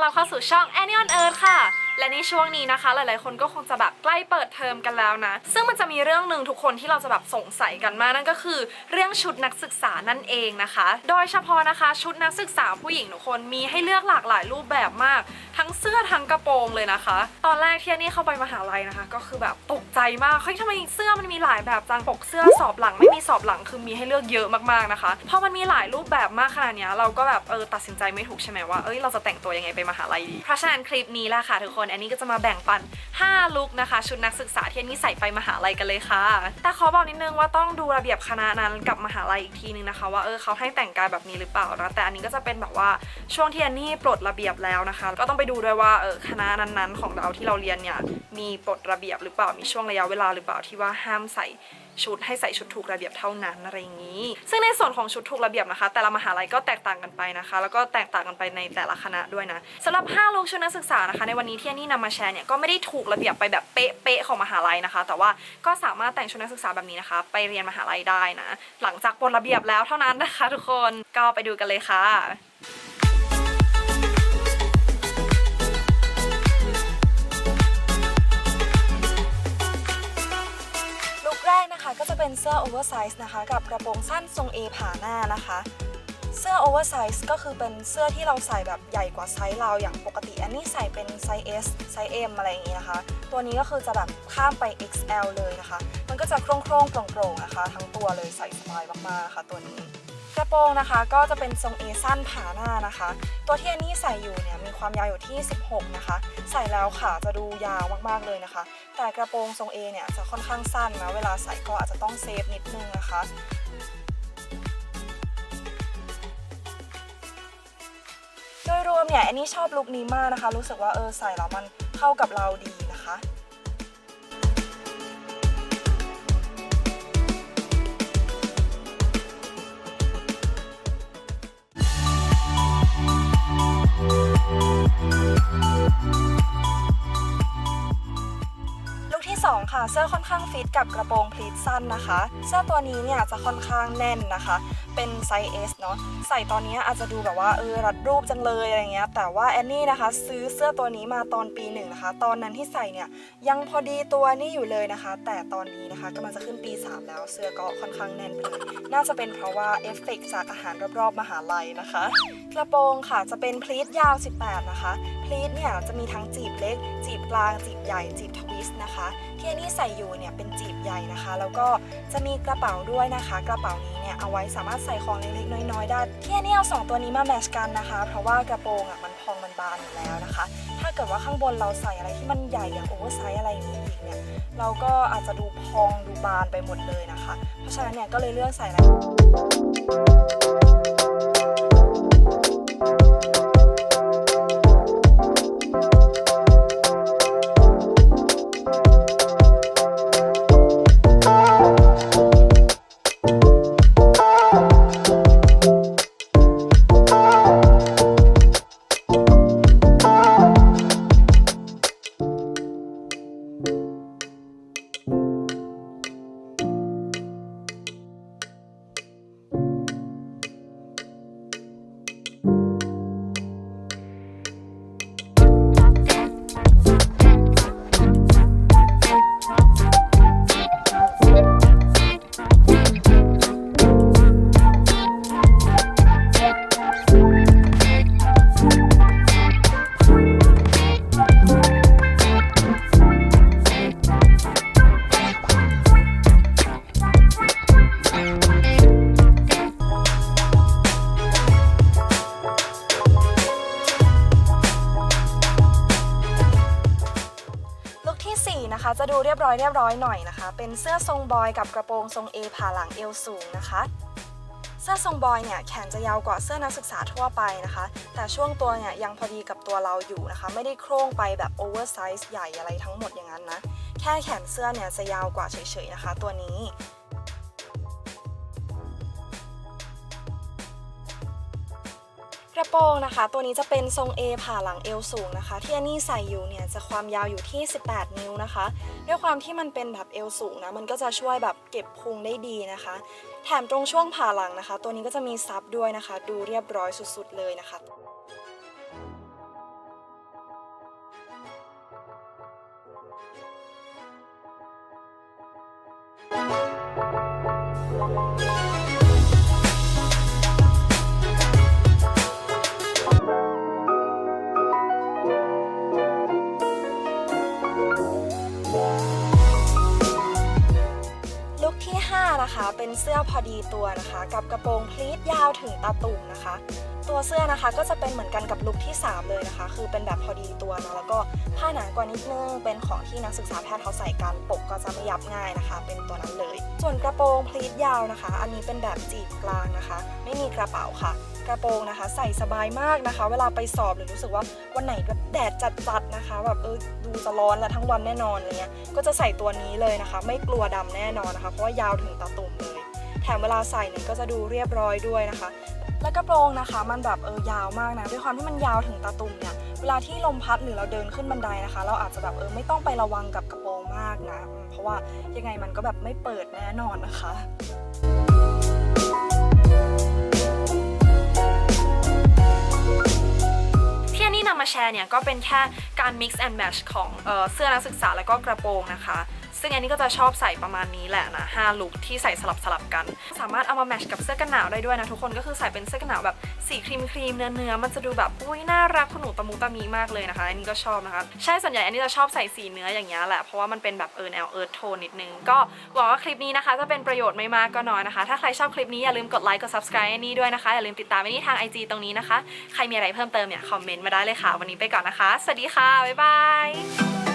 เราเข้าสู่ช่อง a n y on Earth ค่ะ และในช่วงนี้นะคะ หลายๆ คนก็คงจะแบบใกล้เปิดเทอมกันแล้วนะ ซึ่งมันจะมีเรื่องหนึ่งทุกคนที่เราจะแบบสงสัยกันมากนั่นก็คือ เรื่องชุดนักศึกษานั่นเองนะคะ โดยเฉพาะนะคะ ชุดนักศึกษาผู้หญิงทุกคนมีให้เลือกหลากหลายรูปแบบมาก ทั้งเสื้อทั้งกระโปรงเลยนะคะ ตอนแรกที่นนี่เข้าไปมหาลัยนะคะ ก็คือแบบตกใจมากเฮ้ยทำไมเสื้อมันมีหลายแบบจังปกเสื้อสอบหลังไม่มีสอบหลังคือมีให้เลือกเยอะมากๆนะคะพอมันมีหลายรูปแบบมากขนาดนี้เราก็แบบเออตัดสินใจไม่ถูกใช่ไหมว่าเอ้ยเราจะแต่งตัวยังไงไปมหาลัยดีเพราะฉะนั้นคลิปนี้แหละค่ะทุกคนอันนี้ก็จะมาแบ่งปัน 5 ลุคนะคะ ชุดนักศึกษาที่อันนี้ใส่ไปมหาลัยกันเลยค่ะ แต่ขอบอกนิดนึงว่าต้องดูระเบียบคณะนั้นกับมหาลัยอีกทีนึงนะคะ ว่าเออเขาให้แต่งกายแบบนี้หรือเปล่านะแต่อันนี้ก็จะเป็นแบบว่าช่วงที่อันนี้ปลดระเบียบแล้วนะคะ ก็ต้องไปดูด้วยว่าเออคณะนั้นๆ ของเราที่เราเรียนเนี่ยมีปลดระเบียบหรือเปล่ามีช่วงระยะเวลาหรือเปล่าที่ว่าห้ามใส่ ชุดให้ใส่ชุดถูกระเบียบเท่านั้นอะไรอย่างนี้ ซึ่งในส่วนของชุดถูกระเบียบนะคะ แต่ละมหาลัยก็แตกต่างกันไปนะคะ แล้วก็แตกต่างกันไปในแต่ละคณะด้วยนะสำหรับ5ลุคชุดนักศึกษานะคะ ในวันนี้ที่อันนี่นำมาแชร์เนี่ยก็ไม่ได้ถูกระเบียบไปแบบเป๊ะๆของมหาลัยนะคะ แต่ว่าก็สามารถแต่งชุดนักศึกษาแบบนี้นะคะ ไปเรียนมหาลัยได้นะ หลังจากบทระเบียบแล้วเท่านั้นนะคะ ทุกคนก็ไปดูกันเลยค่ะ นะคะก็จะเป็นเสื้อโอเวอร์ไซส์นะคะกับกระโปรงสั้นทรง A ผ่าหน้านะคะ เสื้อโอเวอร์ไซส์ก็คือเป็นเสื้อที่เราใส่แบบใหญ่กว่าไซส์เราอย่างปกติอันนี้ใส่เป็นไซส์ S ไซส์ M อะไรอย่างนี้นะคะ ตัวนี้ก็คือจะแบบข้ามไป XL เลยนะคะ มันก็จะโคร่งๆโปร่งๆนะคะ ทั้งตัวเลยใส่สบายมากๆค่ะตัวนี้ กระโปรงนะคะก็จะเป็นทรง A สั้นผ่าหน้านะคะ ตัวที่อันนี้ใส่อยู่เนี่ยมีความยาวอยู่ที่ 16 นะคะ ใส่แล้วขาจะดูยาวมากๆเลยนะคะ แต่กระโปรงทรง A เนี่ยจะค่อนข้างสั้นนะเวลาใส่ก็อาจจะต้องเซฟนิดนึงนะคะโดยรวมเนี่ยอันนี้ชอบลุคนี้มากนะคะ รู้สึกว่าเออใส่แล้วมันเข้ากับเราดีนะคะ เสื้อค่อนข้างฟิตกับกระโปรงพลีทสั้นนะคะ เสื้อตัวนี้เนี่ยจะค่อนข้างแน่นนะคะเป็นไซส์ S เนาะใส่ตอนนี้อาจจะดูแบบว่าเออรัดรูปจังเลยอะไรเงี้ยแต่ว่าแอนนี่นะคะ ซื้อเสื้อตัวนี้มาตอนปีหนึ่งนะคะ ตอนนั้นที่ใส่เนี่ยยังพอดีตัวนี่อยู่เลยนะคะ แต่ตอนนี้นะคะกำลังจะขึ้นปี 3 แล้วเสื้อก็ค่อนข้างแน่นไปเลยน่าจะเป็นเพราะว่าเอฟเฟกต์จากอาหารรอบๆมหาลัยนะคะกระโปรงค่ะจะเป็นพลีทยาว 18 นะคะ พลีทเนี่ยจะมีทั้งจีบเล็ก จีบกลาง จีบใหญ่ จีบทวิสต์นะคะ ที่อันนี้ใส่อยู่เนี่ยเป็นจีบใหญ่นะคะ แล้วก็จะมีกระเป๋าด้วยนะคะ กระเป๋านี้ เนี่ยเอาไว้สามารถใส่ของเล็กๆน้อยๆได้ที่นี่เอาสองตัวนี้มาแมชกันนะคะ เพราะว่ากระโปรงอะมันพองมันบานอยู่แล้วนะคะ ถ้าเกิดว่าข้างบนเราใส่อะไรที่มันใหญ่อย่างโอเวอร์ไซส์อะไรอย่างนี้อีกเนี่ยเราก็อาจจะดูพองดูบานไปหมดเลยนะคะ เพราะฉะนั้นเนี่ยก็เลยเลือกใส่อะไร ลุคที่4นะคะจะดูเรียบร้อยเรียบร้อยหน่อยนะคะ เป็นเสื้อทรงบอยกับกระโปรงทรง A ผ่าหลังเอวสูงนะคะเสื้อทรงบอยเนี่ยแขนจะยาวกว่าเสื้อนักศึกษาทั่วไปนะคะ แต่ช่วงตัวเนี่ยยังพอดีกับตัวเราอยู่นะคะ ไม่ได้โคร่งไปแบบโอเวอร์ไซส์ใหญ่อะไรทั้งหมดอย่างนั้นนะ แค่แขนเสื้อเนี่ยจะยาวกว่าเฉยๆนะคะ ตัวนี้ ระโปรงนะคะ ตัวนี้จะเป็นทรง A ผ่าหลังเอวสูงนะคะ ที่อันนี้ใส่อยู่เนี่ยจะความยาวอยู่ที่ 18 นิ้วนะคะ ด้วยความที่มันเป็นแบบเอวสูงนะมันก็จะช่วยแบบเก็บพุงได้ดีนะคะ แถมตรงช่วงผ่าหลังนะคะ ตัวนี้ก็จะมีซับด้วยนะคะ ดูเรียบร้อยสุดๆเลยนะคะうん。 ตัวนะคะ กับกระโปรงพลีทยาวถึงตาตุ่มนะคะ ตัวเสื้อนะคะก็จะเป็นเหมือนกันกับลุคที่ 3 เลยนะคะ คือเป็นแบบพอดีตัวนะแล้วก็ผ้าหนากว่านิดนึงเป็นของที่นักศึกษาแพทย์เขาใส่กันปกก็จะไม่ยับง่ายนะคะ เป็นตัวนั้นเลย ส่วนกระโปรงพลีทยาวนะคะ อันนี้เป็นแบบจีบกลางนะคะ ไม่มีกระเป๋าค่ะกระโปรงนะคะใส่สบายมากนะคะ เวลาไปสอบหรือรู้สึกว่าวันไหนแบบแดดจัดๆนะคะแบบเออดูจะร้อนและทั้งวันแน่นอนอะไรเงี้ยก็จะใส่ตัวนี้เลยนะคะ ไม่กลัวดำแน่นอนนะคะ เพราะว่ายาวถึงตาตุ่มเลย มเวลาใส่เนี่ยก็จะดูเรียบร้อยด้วยนะคะ และกระโปรงนะคะ มันแบบเออยาวมากนะด้วยความที่มันยาวถึงตาตุ่มเนี่ยเวลาที่ลมพัดหรือเราเดินขึ้นบันไดนะคะ เราอาจจะแบบเออไม่ต้องไประวังกับกระโปรงมากนะ เพราะว่ายังไงมันก็แบบไม่เปิดแน่นอนนะคะที่อันนี้นำมาแชร์เนี่ยก็เป็นแค่การ mix and match ของเออเสื้อนักศึกษาแล้วก็กระโปรงนะคะ ซึ่งอันนี้ก็จะชอบใส่ประมาณนี้แหละนะ5ลุคที่ใส่สลับสลับกัน สามารถเอามาแมทชกับเสื้อกันหนาวได้ด้วยนะทุกคนก็คือใส่เป็นเสื้อกันหนาวแบบสีครีมครีมเนื้อเนื้อๆมันจะดูแบบอุ้ยน่ารักคุณหนูตะมุตะมีมากเลยนะคะอันนี้ก็ชอบนะคะใช่ส่วนใหญ่อันนี้จะชอบใส่สีเนื้ออย่างเงี้ยแหละเพราะว่ามันเป็นแบบเออแนวเอิร์ธโทนนิดนึงก็หวังว่าคลิปนี้นะคะจะเป็นประโยชน์ไม่มากก็น้อยนะคะ ถ้าใครชอบคลิปนี้อย่าลืมกดไลค์กด subscribe อันนี้ด้วยนะคะอย่าลืมติดตามอันนี้ทาง IG ตรงนี้นะคะ ใครมีอะไรเพิ่มเติมเนี่ยคอมเมนต์มาได้เลยค่ะ วันนี้ไปก่อนนะคะ สวัสดีค่ะ บ๊ายบาย